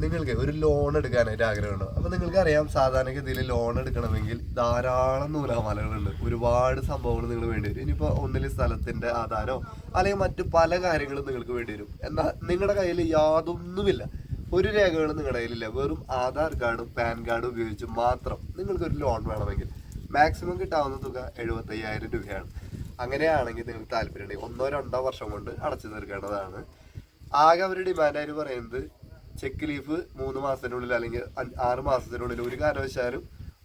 നിങ്ങൾക്ക് ഒരു ലോൺ എടുക്കാനായിട്ട് ആഗ്രഹമുണ്ടോ? അപ്പൊ നിങ്ങൾക്ക് അറിയാം സാധാരണഗതിയിൽ ലോൺ എടുക്കണമെങ്കിൽ ധാരാളം നൂലാമാലകളുണ്ട്. ഒരുപാട് സംഭവങ്ങൾ നിങ്ങൾ വേണ്ടി വരും. ഇനിയിപ്പോ ഒന്നിൽ സ്ഥലത്തിന്റെ ആധാരോ അല്ലെങ്കിൽ മറ്റു പല കാര്യങ്ങളും നിങ്ങൾക്ക് വേണ്ടി വരും. എന്നാൽ നിങ്ങളുടെ കയ്യിൽ യാതൊന്നുമില്ല. ഒരു രേഖകളും നിങ്ങളുടെ കയ്യിലില്ല. വെറും ആധാർ കാർഡും പാൻ കാർഡും ഉപയോഗിച്ച് മാത്രം നിങ്ങൾക്ക് ഒരു ലോൺ വേണമെങ്കിൽ. മാക്സിമം കിട്ടാവുന്ന തുക എഴുപത്തയ്യായിരം രൂപയാണ്. അങ്ങനെയാണെങ്കിൽ നിങ്ങൾക്ക് താല്പര്യമുണ്ടെങ്കിൽ ഒന്നോ രണ്ടോ വർഷം കൊണ്ട് അടച്ചു തീർക്കേണ്ടതാണ്. ആകെ അവരുടെ ഡിമാൻഡായിട്ട് പറയുന്നത് ചെക്ക് ലീഫ് മൂന്ന് മാസത്തിനുള്ളിൽ അല്ലെങ്കിൽ ആറ് മാസത്തിനുള്ളിൽ ഒരു കാരണവശാലും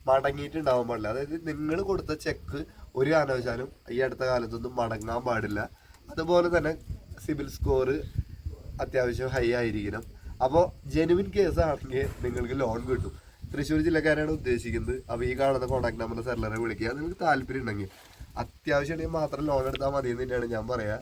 മടങ്ങിയിട്ടുണ്ടാവാൻ പാടില്ല. അതായത് നിങ്ങൾ കൊടുത്ത ചെക്ക് ഒരു കാരണവശാലും ഈ അടുത്ത കാലത്തൊന്നും മടങ്ങാൻ പാടില്ല. അതുപോലെ തന്നെ സിബിൽ സ്കോർ അത്യാവശ്യം ഹൈ ആയിരിക്കണം. അപ്പോൾ ജെനുവിൻ കേസ് ആണെങ്കിൽ നിങ്ങൾക്ക് ലോൺ കിട്ടും. തൃശ്ശൂർ ജില്ലക്കാരാണ് ഉദ്ദേശിക്കുന്നത്. അപ്പോൾ ഈ കാണുന്ന കോൺടാക്ട് നമ്പർ സെല്ലറെ വിളിക്കുക. നിങ്ങൾക്ക് താല്പര്യം ഉണ്ടെങ്കിൽ അത്യാവശ്യമാണെങ്കിൽ മാത്രം ലോൺ എടുത്താൽ മതി എന്ന് തന്നെയാണ് ഞാൻ പറയാ.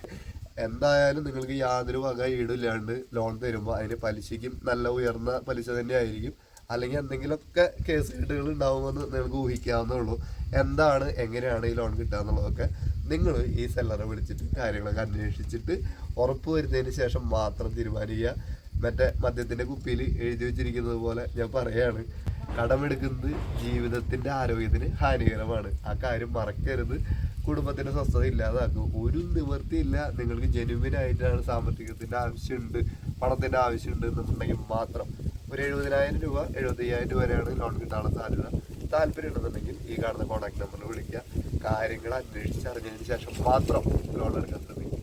എന്തായാലും നിങ്ങൾക്ക് യാതൊരു വക ഈടില്ലാണ്ട് ലോൺ തരുമ്പോൾ അതിന് പലിശയ്ക്കും നല്ല ഉയർന്ന പലിശ തന്നെ ആയിരിക്കും അല്ലെങ്കിൽ എന്തെങ്കിലുമൊക്കെ കേസ് കെട്ടുകൾ ഉണ്ടാവുമെന്ന് നിങ്ങൾക്ക് ഊഹിക്കാവുന്നേ ഉള്ളൂ. എന്താണ് എങ്ങനെയാണ് ഈ ലോൺ കിട്ടുക എന്നുള്ളതൊക്കെ നിങ്ങൾ ഈ സെല്ലറെ വിളിച്ചിട്ട് കാര്യങ്ങളൊക്കെ അന്വേഷിച്ചിട്ട് ഉറപ്പ് വരുന്നതിന് ശേഷം മാത്രം തീരുമാനിക്കുക. മറ്റേ മദ്യത്തിന്റെ കുപ്പിയിൽ എഴുതി വെച്ചിരിക്കുന്നത് പോലെ ഞാൻ പറയാണ് കടമെടുക്കുന്നത് ജീവിതത്തിന്റെ ആരോഗ്യത്തിന് ഹാനികരമാണ്. ആ കാര്യം മറക്കരുത്. കുടുംബത്തിന്റെ സ്വസ്ഥത ഇല്ലാതാക്കും. ഒരു നിവൃത്തിയില്ല നിങ്ങൾക്ക് ജെനുവിൻ ആയിട്ടാണ് സാമ്പത്തികത്തിന്റെ ആവശ്യമുണ്ട് പണത്തിന്റെ ആവശ്യമുണ്ട് എന്നുണ്ടെങ്കിൽ മാത്രം. ഒരു എഴുപതിനായിരം രൂപ എഴുപത്തി അയ്യായിരം രൂപ വരെയാണ് ലോൺ കിട്ടാനുള്ള സാധ്യത. താല്പര്യം ഉണ്ടെന്നുണ്ടെങ്കിൽ ഈ കാണുന്ന കോൺടാക്ട് നമ്പറിൽ വിളിക്കുക. കാര്യങ്ങൾ അന്വേഷിച്ചറിഞ്ഞതിന് ശേഷം മാത്രം ലോൺ എടുക്കാൻ ശ്രമിക്കുക.